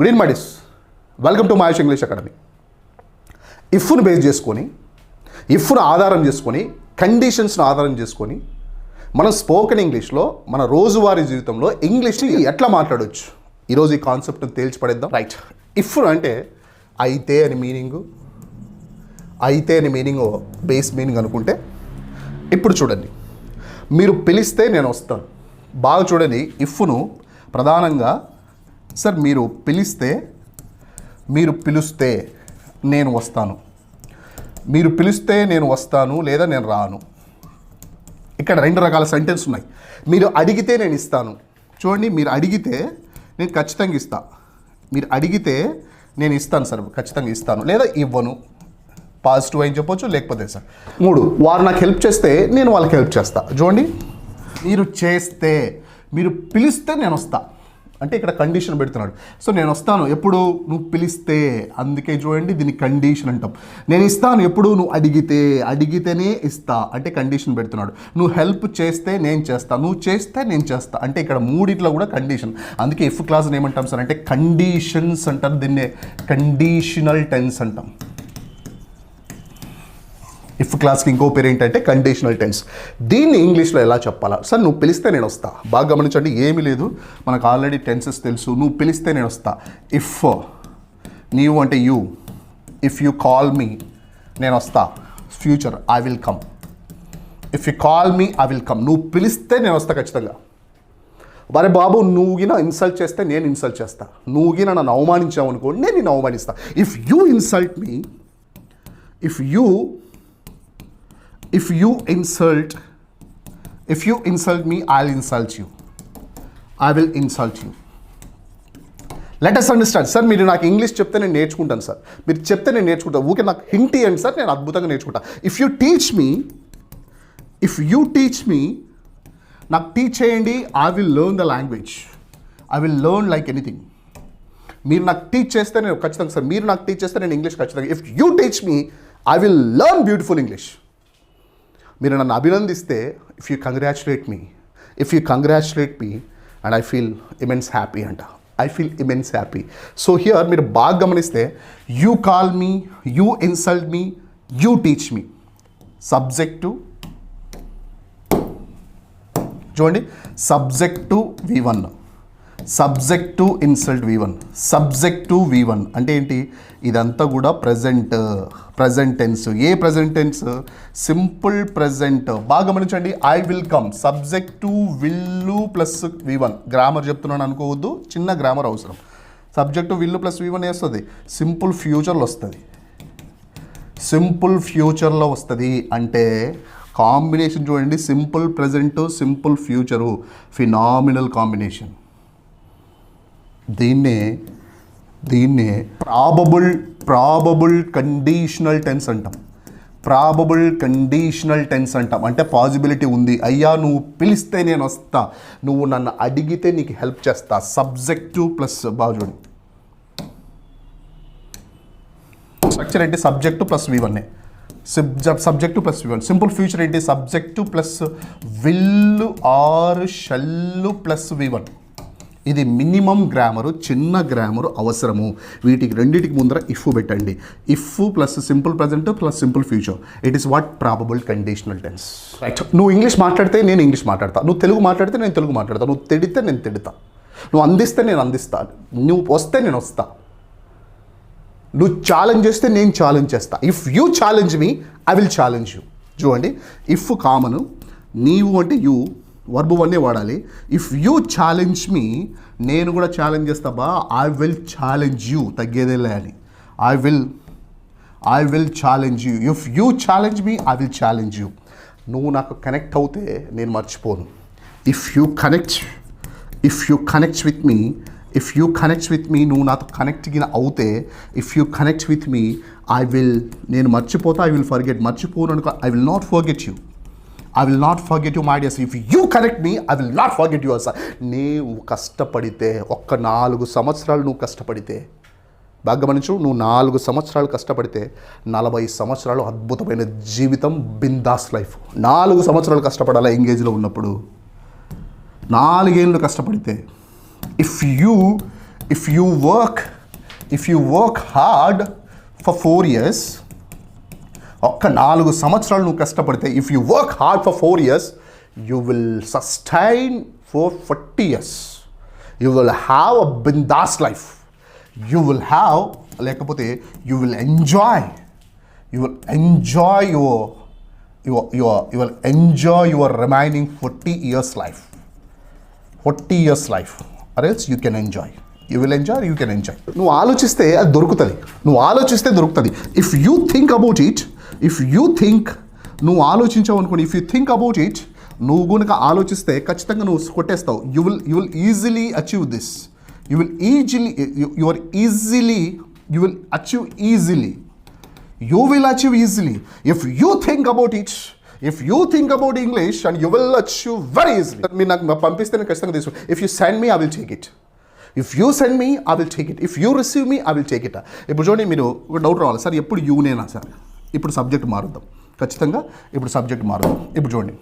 Green మడిస్ welcome to Mahesh English academy ఇఫ్ను base చేసుకొని ఇఫ్ను ఆధారం చేసుకొని కండిషన్స్ను ఆధారం చేసుకొని మనం స్పోకెన్ ఇంగ్లీష్లో మన రోజువారీ జీవితంలో ఇంగ్లీష్ని ఎట్లా మాట్లాడవచ్చు ఈరోజు ఈ కాన్సెప్ట్ని తేల్చి పడేద్దాం. రైట్ ఇఫ్ అంటే అయితే అని మీనింగు అయితే అని మీనింగ్ బేస్ మీనింగ్ అనుకుంటే ఇప్పుడు చూడండి. మీరు పిలిస్తే నేను వస్తాను. బాగా చూడండి ఇఫ్ను ప్రధానంగా సార్ మీరు పిలిస్తే మీరు పిలిస్తే నేను వస్తాను. మీరు పిలిస్తే నేను వస్తాను లేదా నేను రాను. ఇక్కడ రెండు రకాల సెంటెన్స్ ఉన్నాయి. మీరు అడిగితే నేను ఇస్తాను. చూడండి మీరు అడిగితే నేను ఖచ్చితంగా ఇస్తా. మీరు అడిగితే నేను ఇస్తాను సార్ ఖచ్చితంగా ఇస్తాను. లేదా ఇవ్వను. పాజిటివ్ అని చెప్పొచ్చు లేకపోతే సార్. మూడు వారు నాకు హెల్ప్ చేస్తే నేను వాళ్ళకి హెల్ప్ చేస్తా. చూడండి మీరు చేస్తే మీరు పిలిస్తే నేను వస్తాను అంటే ఇక్కడ కండిషన్ పెడుతున్నాడు. సో నేను వస్తాను ఎప్పుడు నువ్వు పిలిస్తే అందుకే చూడండి దీన్ని కండిషన్ అంటాం. నేను ఇస్తాను ఎప్పుడు నువ్వు అడిగితే అడిగితేనే ఇస్తా అంటే కండిషన్ పెడుతున్నాడు. నువ్వు హెల్ప్ చేస్తే నేను చేస్తా నువ్వు చేస్తే నేను చేస్తా అంటే ఇక్కడ మూడిట్లో కూడా కండిషన్ అందుకే ఎఫ్ క్లాస్ ఏమంటాం సార్ అంటే కండిషన్స్ అంటారు దీన్నే కండిషనల్ టెన్స్ అంటాం. ఇఫ్ క్లాస్కి ఇంకో పేరు ఏంటంటే కండిషనల్ టెన్స్ దీన్ని ఇంగ్లీష్లో ఎలా చెప్పాలా? సార్ నువ్వు పిలిస్తే నేను వస్తా. బాగా గమనించండి ఏమీ లేదు. మనకు ఆల్రెడీ టెన్సెస్ తెలుసు. నువ్వు పిలిస్తే నేను వస్తా. ఇఫ్ నీవు అంటే you if you call me నేను వస్తా. Future I will come if you call me I will come నువ్వు పిలిస్తే నేను వస్తా ఖచ్చితంగా. మరి బాబు నువ్వుగిన ఇన్సల్ట్ చేస్తే నేను ఇన్సల్ట్ చేస్తా. నువ్వుగిన నన్ను అవమానించావు అనుకోండి నేను నిన్ను అవమానిస్తా. If you insult me if you if you insult if you insult me i'll insult you. I will insult you. Let us understand sir మీరు నాకు ఇంగ్లీష్ చెప్తే నేను నేర్చుకుంటాను సార్ మీరు చెప్తే నేను నేర్చుకుంటాను. ఊకే నాకు హింట్ ఇవ్వండి సార్ నేను అద్భుతంగా నేర్చుకుంటా. If you teach me if you teach me నాకు టీచ్ చేయండి I will learn the language I will learn like anything మీరు నాకు టీచ్ చేస్తే నేను ఖచ్చితంగా సార్ మీరు నాకు టీచ్ చేస్తే నేను ఇంగ్లీష్ ఖచ్చితంగా. If you teach me I will learn beautiful English మీరు నన్ను అభినందిస్తే if you congratulate me if you congratulate me and I feel immense happy అంట. I feel immense happy so here మీరు బాగా గమనిస్తే you call me you insult me you teach me subject చూడండి. Subject to V one subject to insult V one subject to V one అంటే ఏంటి? ఇదంతా కూడా present present tense ఏ present tense simple present బాగా గమనించండి. I will come subject to will plus V one grammar చెప్తున్నాను అనుకోవద్దు. చిన్న గ్రామర్ అవసరం. Subject to will plus V one వేస్తుంది సింపుల్ ఫ్యూచర్లో వస్తుంది. సింపుల్ ఫ్యూచర్లో వస్తుంది. అంటే కాంబినేషన్ చూడండి. Simple present simple future phenomenal combination దీన్నే దీన్నే ప్రాబబుల్ ప్రాబబుల్ కండిషనల్ టెన్స్ అంటాం. ప్రాబబుల్ కండిషనల్ టెన్స్ అంటాం. అంటే పాజిబిలిటీ ఉంది. అయ్యా నువ్వు పిలిస్తే నేను వస్తా. నువ్వు నన్ను అడిగితే నీకు హెల్ప్ చేస్తా. సబ్జెక్టివ్ ప్లస్ బాగా స్ట్రక్చర్ ఏంటి? Subject plus V one subject plus V one simple future ఏంటి? Subject plus will or shall plus V one ఇది మినిమం గ్రామరు చిన్న గ్రామరు అవసరము. వీటికి రెండింటికి ముందర ఇఫ్ పెట్టండి. If plus simple present plus simple future it is what probable conditional tense right నువ్వు English మాట్లాడితే నేను ఇంగ్లీష్ మాట్లాడతా. నువ్వు తెలుగు మాట్లాడితే నేను తెలుగు మాట్లాడతా. నువ్వు తిడితే నేను తిడతా. నువ్వు అందిస్తే నేను అందిస్తా. నువ్వు వస్తే నేను వస్తా. నువ్వు ఛాలెంజ్ చేస్తే నేను ఛాలెంజ్ చేస్తా. If you challenge me I will challenge you చూడండి. ఇఫ్ కామను నీవు అంటే యూ వర్బు వన్నే వాడాలి. ఇఫ్ యూ ఛాలెంజ్ మీ నేను కూడా ఛాలెంజ్ చేస్తా బా. ఐ విల్ ఛాలెంజ్ యూ తగ్గేదేలే అని I will I will challenge you if you challenge me I will challenge you నువ్వు నాకు కనెక్ట్ అవుతే నేను మర్చిపోను. If you connect if you connects with me if you connect with me నువ్వు నాతో connect గిన అవుతే if you connect with me I will నేను మర్చిపోతా ఐ విల్ ఫర్గెట్ మర్చిపోను అనుకో I will not forget you I will not forget you my dears if you connect me I will not forget you sir నీవు కష్టపడితే ఒక్క నాలుగు సంవత్సరాలు నువ్వు కష్టపడితే బాగా గమనించు నువ్వు నాలుగు సంవత్సరాలు కష్టపడితే నలభై సంవత్సరాలు అద్భుతమైన జీవితం బిందాస్ లైఫ్. నాలుగు సంవత్సరాలు కష్టపడాలా ఎంగేజ్లో ఉన్నప్పుడు? నాలుగేళ్ళు కష్టపడితే if you if you work if you work hard for four years ఒక్క నాలుగు సంవత్సరాలు నువ్వు కష్టపడితే if you work hard for four years you will sustain four forty years you will have a bindaas life you will have లేకపోతే you will enjoy you will enjoy your your your you will enjoy your remaining forty years life forty years life or else you can enjoy you will enjoy you can enjoy నువ్వు ఆలోచిస్తే అది దొరుకుతుంది. నువ్వు ఆలోచిస్తే దొరుకుతుంది. If you think about it if you think నువ్వు ఆలోచించావు అనుకోండి if you think about it నువ్వు కనుక ఆలోచిస్తే ఖచ్చితంగా నువ్వు కొట్టేస్తావు. You will you will easily achieve this you will easily you are easily you will achieve easily you will achieve easily if you think about it if you think about English and you will achieve very easily మీరు నాకు పంపిస్తే నేను ఖచ్చితంగా తీసుకు if you send me I will take it if you send me I will take it if you receive me I will take it ఇప్పుడు చూడండి మీరు ఒక డౌట్ రావాలి. సార్ ఎప్పుడు యూనేనా సార్ ఇప్పుడు సబ్జెక్ట్ మారుద్దాం. ఖచ్చితంగా ఇప్పుడు సబ్జెక్ట్ మారుద్దాం. ఇప్పుడు చూడండి.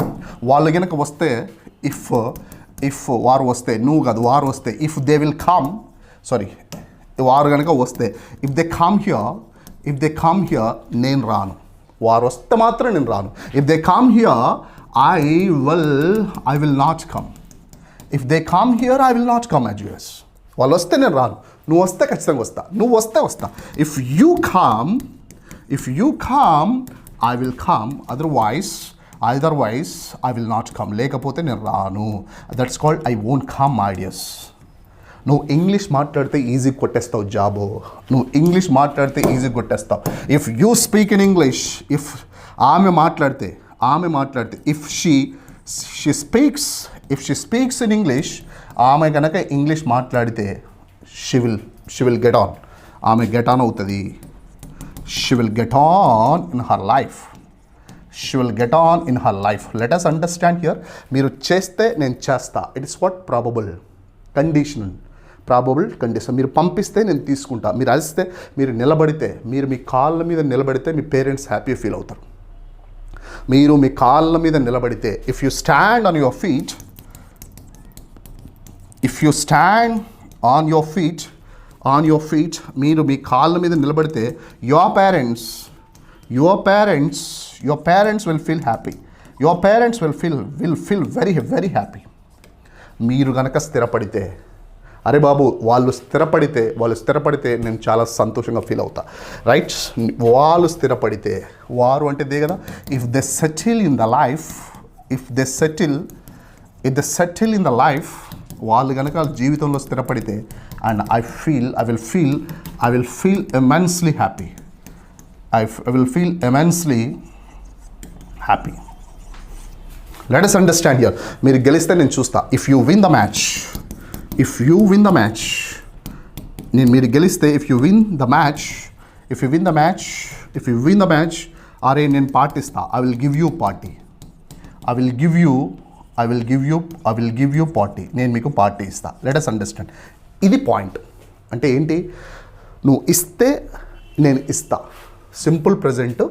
వాళ్ళు కనుక వస్తే ఇఫ్ ఇఫ్ వారు వస్తే నువ్వు కాదు వారు వస్తే if they will come sorry వారు కనుక వస్తే if they come here if they come here నేను రాను. వారు వస్తే మాత్రం నేను రాను. If they come here I will I will not come if they come here I will not come as US వాళ్ళు వస్తే నేను రాను. నువ్వు వస్తే ఖచ్చితంగా వస్తా. నువ్వు వస్తే వస్తా. If you come if you come I will come otherwise otherwise I will not come లేకపోతే నేను రాను. That's called I won't come ideas నువ్వు ఇంగ్లీష్ మాట్లాడితే ఈజీ కొట్టేస్తావు జాబు. నువ్వు ఇంగ్లీష్ మాట్లాడితే easy కొట్టేస్తావు. If you speak in English if ఆమె మాట్లాడితే ఆమె మాట్లాడితే if she she speaks if she speaks in English ఆమె కనుక ఇంగ్లీష్ మాట్లాడితే she will she will get on ఆమె గెట్ ఆన్ అవుతుంది. She will get on in her life she will get on in her life let us understand here మీరు చేస్తే నేను చేస్తా. It is what probable condition probable condition మీరు పంపిస్తే నేను తీసుకుంటా. మీరు అలిస్తే మీరు నిలబడితే మీరు మీ కాళ్ళ మీద నిలబడితే మీ పేరెంట్స్ హ్యాపీ ఫీల్ అవుతారు. మీరు మీ కాళ్ళ మీద నిలబడితే if you stand on your feet if you stand on your feet on your feet మీరు మీ కాళ్ళ మీద నిలబడితే your parents your parents your parents will feel happy your parents will feel will feel very very happy మీరు గనక స్థిరపడితే అరే బాబు వాళ్ళు స్థిరపడితే వాళ్ళు స్థిరపడితే నేను చాలా సంతోషంగా ఫీల్ అవుతా. రైట్ వాళ్ళు స్థిరపడితే వారు అంటే దే కదా? If they settle in the life if they settle if they settle in the life వాళ్ళు కనుక జీవితంలో స్థిరపడితే and I feel I will feel I will feel immensely happy I I will feel immensely happy let us understand here మీరు గెలిస్తే నేను చూస్తా. If you win the match if you win the match నేను మీరు గెలిస్తే if you win the match if you win the match if you win the match అరే నేను పార్టీస్తా I will give you party I will give you I will give you I will give you party నేను మీకు party ఇస్తా. Let us understand ఇది point అంటే ఏంటి? నువ్వు ఇస్తే నేను ఇస్తా. Simple present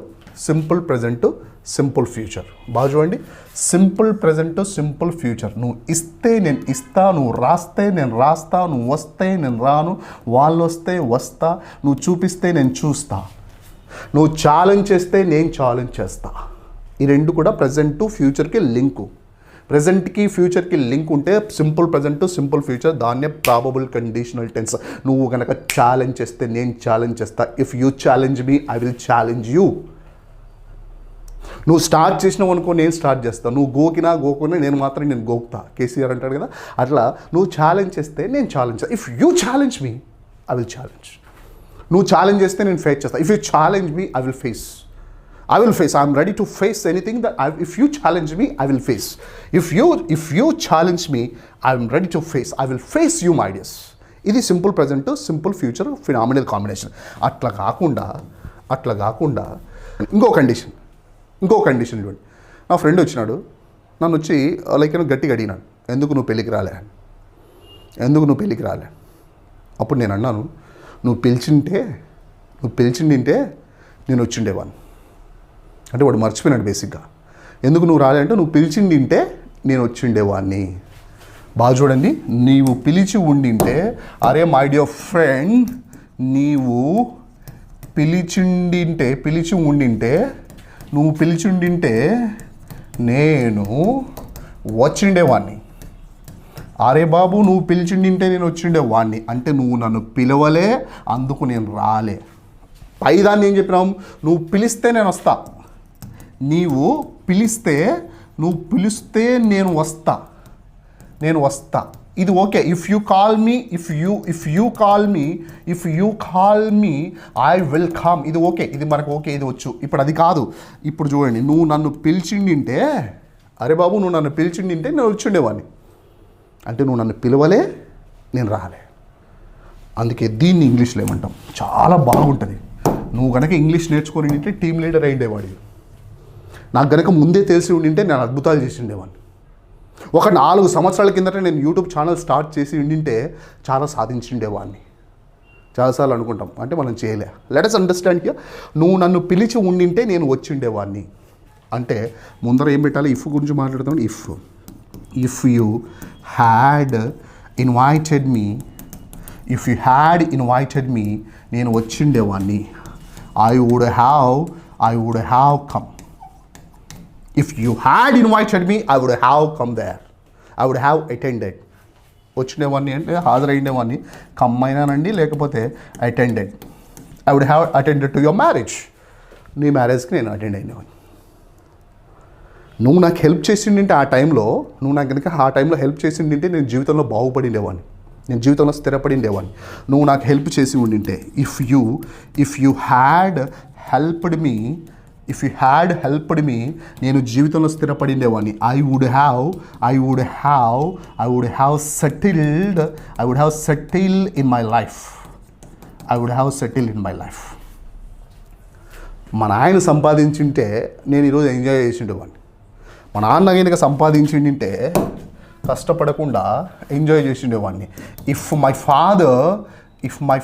simple present simple future బాగా చూడండి. సింపుల్ ప్రజెంట్ సింపుల్ ఫ్యూచర్ నువ్వు ఇస్తే నేను ఇస్తా నువ్వు రాస్తే నేను రాస్తా నువ్వు వస్తే నేను రాను వాళ్ళు వస్తే వస్తా నువ్వు చూపిస్తే నేను చూస్తా. నువ్వు ఛాలెంజ్ చేస్తే నేను ఛాలెంజ్ చేస్తా. ఈ రెండు కూడా ప్రజెంట్ ఫ్యూచర్కి లింకు ప్రజెంట్కి ఫ్యూచర్కి లింక్ ఉంటే సింపుల్ ప్రజెంట్ సింపుల్ ఫ్యూచర్ దాన్నే ప్రాబబుల్ కండిషనల్ టెన్స్ నువ్వు కనుక ఛాలెంజ్ చేస్తే నేను ఛాలెంజ్ చేస్తా. If you challenge me I will challenge you నువ్వు స్టార్ట్ చేసినావు అనుకో నేను స్టార్ట్ చేస్తాను నువ్వు గోకినా గోకునే నేను మాత్రం నేను గోకుతా. కేసీఆర్ అంటాడు కదా అట్లా నువ్వు ఛాలెంజ్ చేస్తే నేను challenge if you challenge me I will challenge నువ్వు ఛాలెంజ్ చేస్తే నేను ఫేస్ చేస్తాను if you challenge me I will face I will face I'm ready to face anything that if you challenge me I will face if you if you challenge me I'm ready to face I will face you ideas ఇది simple present simple future phenomenal combination. అట్లా కాకుండా అట్లా కాకుండా ఇంకో condition ఇంకో condition చూడండి. నా friend వచ్చినాడు నన్ను వచ్చి లైక్ నేను గట్టిగా అడిగినాడు ఎందుకు నువ్వు పెళ్ళికి రాలే? ఎందుకు నువ్వు పెళ్ళికి రాలే? అప్పుడు నేను అన్నాను నువ్వు పిలిచింటే నువ్వు పిలిచిండింటే నేను వచ్చిండేవాను అంటే వాడు మర్చిపోయినాడు బేసిక్గా. ఎందుకు నువ్వు రాలే అంటే నువ్వు పిలిచిండింటే నేను వచ్చిండేవాడిని బాగా చూడండి నీవు పిలిచి ఉండింటే అరే మై డియర్ ఫ్రెండ్ నీవు పిలిచిండింటే పిలిచి ఉండింటే నువ్వు పిలిచిండింటే నేను వచ్చిండేవాడిని అరే బాబు నువ్వు పిలిచిండింటే నేను వచ్చిండే వాడిని అంటే నువ్వు నన్ను పిలవలే అందుకు నేను రాలే. పైదాన్ని ఏం చెప్పినాం? నువ్వు పిలిస్తే నేను వస్తా. నీవు పిలిస్తే నువ్వు పిలిస్తే నేను వస్తా. నేను వస్తా. ఇది okay. If you call me if you if you call me if you call me I will come ఇది ఓకే. ఇది మనకు ఓకే. ఇది వచ్చు. ఇప్పుడు అది కాదు. ఇప్పుడు చూడండి. నువ్వు నన్ను పిలిచిండింటే అరే బాబు నువ్వు నన్ను పిలిచిండింటే నేను వచ్చిండేవాడిని. అంటే నువ్వు నన్ను పిలవలే నేను రాలే. అందుకే దీన్ని ఇంగ్లీష్లో ఏమంటాం? చాలా బాగుంటుంది. నువ్వు కనుక ఇంగ్లీష్ నేర్చుకొని ఉంటే టీం లీడర్ అయ్యేవాడివి. నాకు గనక ముందే తెలిసి ఉండింటే నేను అద్భుతాలు చేసి ఉండేవాడిని. ఒక నాలుగు సంవత్సరాల కిందట నేను యూట్యూబ్ ఛానల్ స్టార్ట్ చేసి ఉండింటే చాలా సాధించిండేవాడిని చాలాసార్లు అనుకుంటాం అంటే మనం చేయలే. లెటస్ అండర్స్టాండ్ హియర్ నువ్వు నన్ను పిలిచి ఉండింటే నేను వచ్చిండేవాడిని అంటే ముందర ఏం పెట్టాలి? ఇఫ్ గురించి మాట్లాడుతాం if if you had invited me if you had invited me నేను వచ్చిండేవాడిని I would have I would have come if you had invited me I would have come there I would have attended వచ్చినవన్నీ అంటే హాజరైనవన్నీ come అయినానండి లేకపోతే attended I would have attended to your marriage నీ మ్యారేజ్కి నేను attend అయినవాడిని నువ్వు నాకు help చేసిండింటే ఆ టైంలో నువ్వు నాకు కనుక ఆ టైంలో హెల్ప్ చేసిండింటే నేను జీవితంలో బాగుపడిండేవాడిని నేను జీవితంలో స్థిరపడిండేవాడిని నువ్వు నాకు హెల్ప్ చేసి ఉండింటే if you if you had helped me if you had helped me నేను జీవితంలో స్థిరపడిండేవాడిని. I would have I would have I would have settled I would have settle in my life I would have settle in my life మా నాయన సంపాదించుంటే నేను ఈరోజు enjoy చేసిండేవాడిని. మా నాన్న కనుక సంపాదించిండింటే కష్టపడకుండా enjoy చేసిండేవాడిని. If my father if my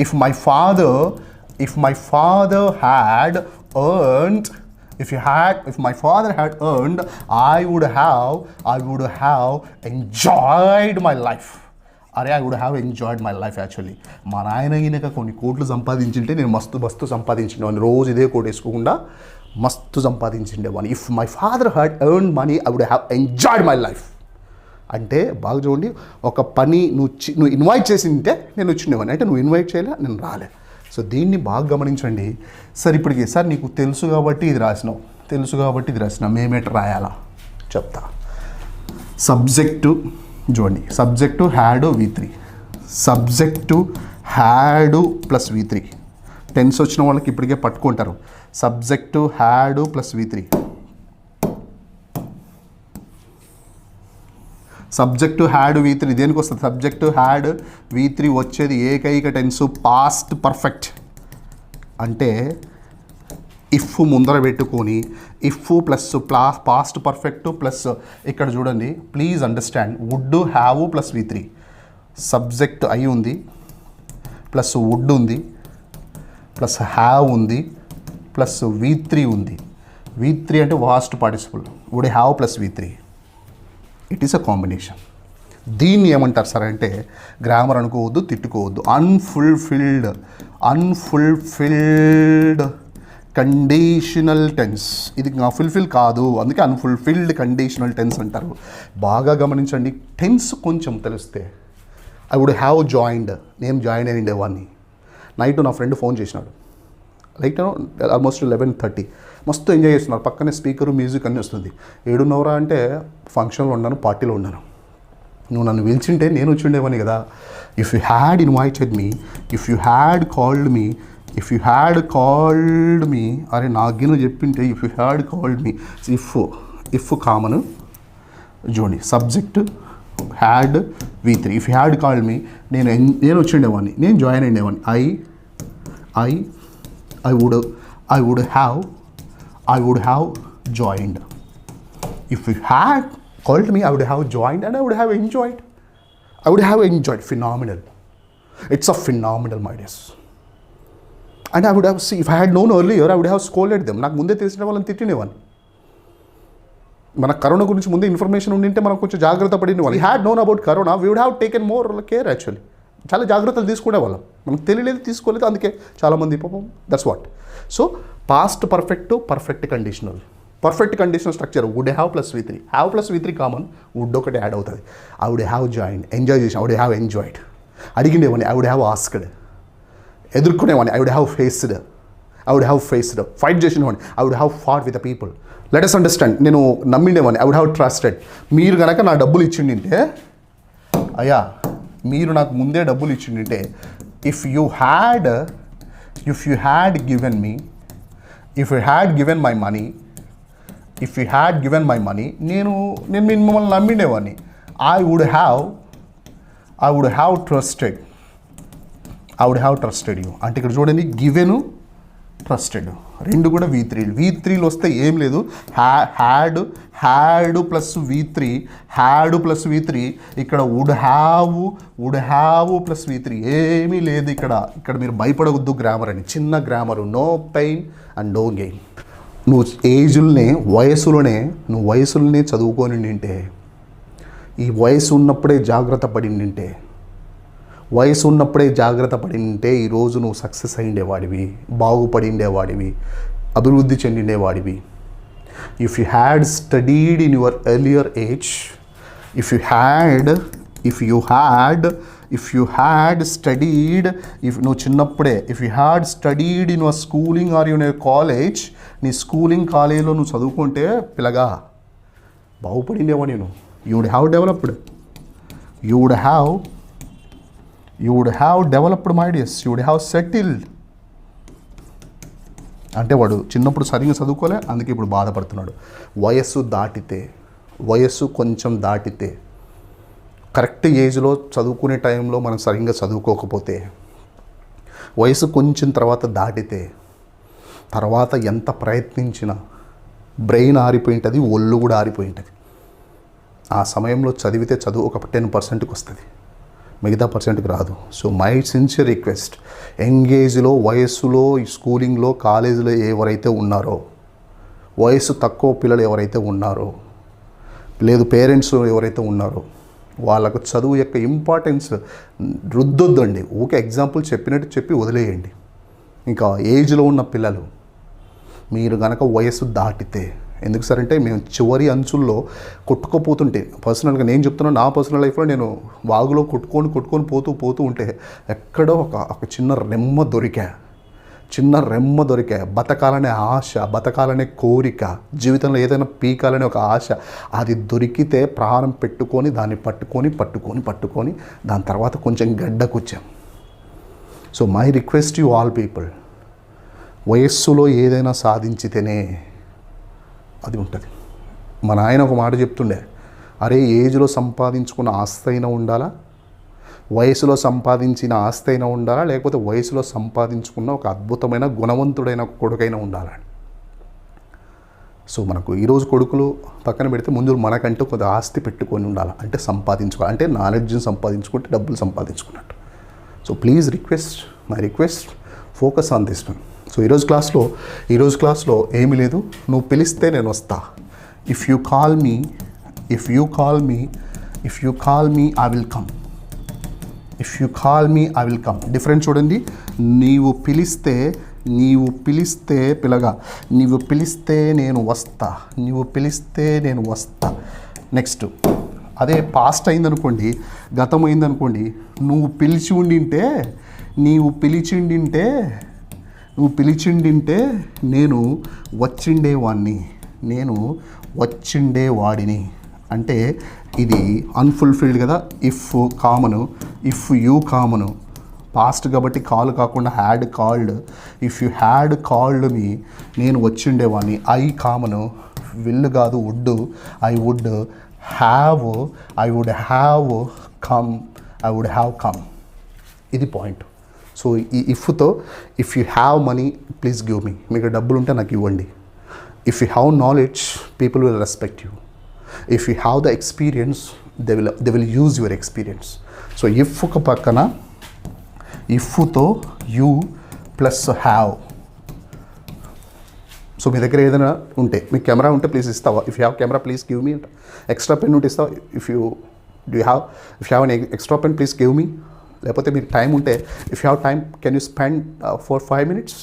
if my father if my father had earned if you had if my father had earned i would have i would have enjoyed my life. అరే I would have enjoyed my life actually మా నాయన ఈయనక కొన్ని కోట్లు సంపాదించింటే నేను మస్తు మస్తు సంపాదించిండేవాడిని రోజు ఇదే కోట్ వేసుకోకుండా మస్తు సంపాదించిండేవాడిని if my father had earn money I would have enjoyed my life అంటే బాగా చూడండి ఒక పని నువ్వు నువ్వు ఇన్వైట్ చేసింటే నేను వచ్చిండేవాడిని అంటే నువ్వు ఇన్వైట్ చేయలే నేను రాలే. సో దీన్ని బాగా గమనించండి. సార్ ఇప్పటికి సార్ నీకు తెలుసు కాబట్టి ఇది రాసినావు. తెలుసు కాబట్టి ఇది రాసినా మేమేట రాయాలా చెప్తా. సబ్జెక్టు చూడండి. Subject had V three subject had plus V three tense వచ్చిన వాళ్ళకి ఇప్పటికే పట్టుకుంటారు. Subject had plus V three subject had V three. దేనికి వస్తుంది? సబ్జెక్టు హ్యాడ్ వి త్రీ వచ్చేది ఏకైక టెన్స్ పాస్ట్ పర్ఫెక్ట్. అంటే ఇఫ్ ముందర పెట్టుకొని ఇఫ్ ప్లస్ ప్లా పాస్ట్ పర్ఫెక్ట్ ప్లస్ ఇక్కడ చూడండి please understand would have plus V three. Subject అయి ఉంది ప్లస్ వుడ్ ఉంది ప్లస్ హ్యావ్ ఉంది ప్లస్ వి త్రీ ఉంది. వి త్రీ అంటే past participle. Would have plus V three. It is a combination దీన్ని ఏమంటారు సార్ అంటే గ్రామర్ అనుకోవద్దు తిట్టుకోవద్దు. అన్ఫుల్ఫిల్డ్ అన్ఫుల్ఫిల్డ్ కండిషనల్ టెన్స్ ఇది ఫుల్ఫిల్ కాదు. అందుకే అన్ఫుల్ఫిల్డ్ కండిషనల్ టెన్స్ అంటారు. బాగా గమనించండి. టెన్స్ కొంచెం తెలిస్తే ఐ వుడ్ హ్యావ్ జాయిన్డ్ నేను జాయిన్ అయి ఉండేవాడిని నైట్ నా. ఫ్రెండ్ ఫోన్ చేసినాడు. లైక్ ఆల్మోస్ట్ లెవెన్ థర్టీ మస్తు ఎంజాయ్ చేస్తున్నారు. పక్కనే స్పీకర్ మ్యూజిక్ అన్నీ వస్తుంది. ఏడున్నవరా అంటే ఫంక్షన్లో ఉన్నాను పార్టీలో ఉన్నాను. నువ్వు నన్ను పిలిచింటే నేను వచ్చిండేవాని కదా. If you had invited me if you had called me if you had called me అరే నాగిన చెప్పింటే if you had called me if if common జోడి subject had V three if had called me నేను నేను వచ్చిండేవాడిని నేను join అయ్యేవాడిని I I I would I would have I would have joined if you had called me I would have joined and I would have enjoyed I would have enjoyed phenomenal it's a phenomenal my days and I would have see if I had known earlier I would have scolded them నాకు ముందే తెలిసిన వాళ్ళని తిట్టినేవాడిని మన corona గురించి ముందే information ఉండింటే మనం కొంచెం జాగ్రత్త పడిన వాళ్ళు had known about corona we would have taken more care actually చాలా జాగ్రత్తలు తీసుకునే వాళ్ళం మనకు తెలియలేదు తీసుకోలేదు అందుకే చాలామంది పాపం that's what so past perfect perfect conditional perfect conditional structure would have plus V three have plus V three common would ఒకటి యాడ్ అవుతుంది. I would have join enjoy చేసిన ఐ వుడ్ హ్యావ్ ఎంజాయిడ్ అడిగిండేవాడిని I would have asked ఎదుర్కొనేవాడిని I would have faced I would have faced fight చేసినవాడిని I would have fought with the people let us understand నేను నమ్మిండేవాడిని I would have trusted మీరు కనుక నా డబ్బులు ఇచ్చిండింటే అయ్యా మీరు నాకు ముందే డబ్బులు ఇచ్చిండింటే if you had if you had given me if you had given my money if you had given my money నేను నేను మిమ్మల్ని నమ్మిండేవాడిని. I would have I would have trusted I would have trusted you అంటే ఇక్కడ చూడండి గివెను trusted రెండు కూడా V three we త్రీలు వస్తే ఏం లేదు. హ్యా had had plus V three had plus V three ఇక్కడ would have would have plus V three ఏమీ లేదు ఇక్కడ. ఇక్కడ మీరు భయపడవద్దు గ్రామర్ అని. చిన్న grammar no pain and no gain నువ్వు ఏజుల్నే వయసులోనే నువ్వు వయసులనే చదువుకొని నింటే ఈ వయసు ఉన్నప్పుడే జాగ్రత్త పడి నింటే వయసు ఉన్నప్పుడే జాగ్రత్త పడింటే ఈరోజు నువ్వు సక్సెస్ అయిండేవాడివి బాగుపడిండేవాడివి అభివృద్ధి చెందిండేవాడివి. If you had studied in your earlier age if you had if you had if you had studied if నువ్వు చిన్నప్పుడే if you had studied in your schooling or your college నీ స్కూలింగ్ కాలేజీలో నువ్వు చదువుకుంటే పిల్లగా బాగుపడిండేవా నేను you would have developed you would have you would have developed my dears you would have settled అంటే వాడు చిన్నప్పుడు సరిగ్గా చదువుకోలే అందుకే ఇప్పుడు బాధపడుతున్నాడు. వయస్సు దాటితే వయస్సు కొంచెం దాటితే కరెక్ట్ ఏజ్లో చదువుకునే టైంలో మనం సరిగ్గా చదువుకోకపోతే వయసు కొంచెం తర్వాత దాటితే తర్వాత ఎంత ప్రయత్నించినా బ్రెయిన్ ఆరిపోయింటుంది ఒళ్ళు కూడా ఆరిపోయింటుంది. ఆ సమయంలో చదివితే చదువు ఒక టెన్ పర్సెంట్కి వస్తుంది. మిగతా పర్సెంట్కి రాదు. సో మై సిన్సియర్ రిక్వెస్ట్ ఎంగేజ్లో వయస్సులో ఈ స్కూలింగ్లో కాలేజీలో ఎవరైతే ఉన్నారో వయసు తక్కువ పిల్లలు ఎవరైతే ఉన్నారో లేదు పేరెంట్స్ ఎవరైతే ఉన్నారో వాళ్ళకు చదువు యొక్క ఇంపార్టెన్స్ రుద్దొద్దండి. ఊకే ఎగ్జాంపుల్ చెప్పినట్టు చెప్పి వదిలేయండి. ఇంకా ఏజ్లో ఉన్న పిల్లలు మీరు గనక వయస్సు దాటితే ఎందుకు సార్ అంటే మేము చివరి అంచుల్లో కొట్టుకుపోతుంటే పర్సనల్గా నేను చెప్తున్నాను నా పర్సనల్ లైఫ్లో నేను వాగులో కొట్టుకొని కొట్టుకొని పోతూ పోతూ ఉంటే ఎక్కడో ఒక ఒక చిన్న రెమ్మ దొరికా. చిన్న రెమ్మ దొరికా. బతకాలనే ఆశ బతకాలనే కోరిక జీవితంలో ఏదైనా పీకాలనే ఒక ఆశ అది దొరికితే ప్రాణం పెట్టుకొని దాన్ని పట్టుకొని పట్టుకొని పట్టుకొని దాని తర్వాత కొంచెం గడ్డకొచ్చాం. So my request you all people వయస్సులో ఏదైనా సాధించితేనే అది ఉంటుంది. మన నాయన ఒక మాట చెప్తుండే అరే ఏజ్లో సంపాదించుకున్న ఆస్తి అయినా ఉండాలా? వయసులో సంపాదించిన ఆస్తి అయినా ఉండాలా? లేకపోతే వయసులో సంపాదించుకున్న ఒక అద్భుతమైన గుణవంతుడైన కొడుకైనా ఉండాలా? సో మనకు ఈరోజు కొడుకులు పక్కన పెడితే ముందు మనకంటూ కొద్ది ఆస్తి పెట్టుకొని ఉండాలి? అంటే సంపాదించుకోవాలి. అంటే నాలెడ్జ్ని సంపాదించుకుంటే డబ్బులు సంపాదించుకున్నట్టు. So please request my request focus on this one. So ఈరోజు క్లాస్లో ఈరోజు క్లాస్లో ఏమీ లేదు. నువ్వు పిలిస్తే నేను వస్తా. If you call me if you call me if you call me I will come if you call me I will come difference చూడండి. నీవు పిలిస్తే నీవు పిలిస్తే పిలగా. నీవు పిలిస్తే నేను వస్తా. నీవు పిలిస్తే నేను వస్తా. నెక్స్ట్ అదే పాస్ట్ అయిందనుకోండి గతం అయిందనుకోండి నువ్వు పిలిచి ఉండింటే నీవు పిలిచిండింటే నువ్వు పిలిచిండింటే నేను వచ్చిండేవాడిని నేను వచ్చిండేవాడిని. అంటే ఇది అన్ఫుల్ఫిల్డ్ కదా? If common if you common past కాబట్టి కాల్ కాకుండా had called if you had called me నేను వచ్చిండేవాడిని ఐ కామను విల్ కాదు would I would have I would have come I would have come ఇది పాయింట్ సో ఈ ఇఫ్తో if you have money please give me మీకు డబ్బులు ఉంటే నాకు ఇవ్వండి. If you have knowledge people will respect you if you have the experience they will they will use your experience so if ఒక పక్కన ఇఫ్తో you plus have so మీ దగ్గర ఏదైనా ఉంటే మీ కెమెరా ఉంటే ప్లీజ్ ఇస్తావా? If you have camera please give me extra pen ఉంటే ఇస్తావా? If you do have if you have an extra pen please give me లేకపోతే మీకు టైం ఉంటే if you have time can you spend four five minutes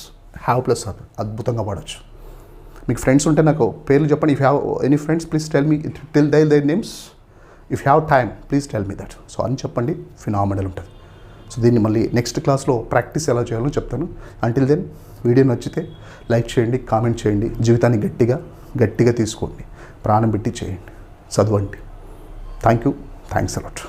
have plus sir అద్భుతంగా పాడచ్చు. మీకు friends ఉంటే నాకు పేర్లు చెప్పండి. If have any friends please tell me tell their their names if have time please tell me that so అని చెప్పండి. Phenomenal ఉంటుంది. సో దీన్ని మళ్ళీ నెక్స్ట్ క్లాస్లో ప్రాక్టీస్ ఎలా చేయాలో చెప్తాను. అంటిల్ దెన్ వీడియో నచ్చితే లైక్ చేయండి కామెంట్ చేయండి. జీవితాన్ని గట్టిగా గట్టిగా తీసుకోండి. ప్రాణం పెట్టి చేయండి. చదవండి. Thank you thanks a lot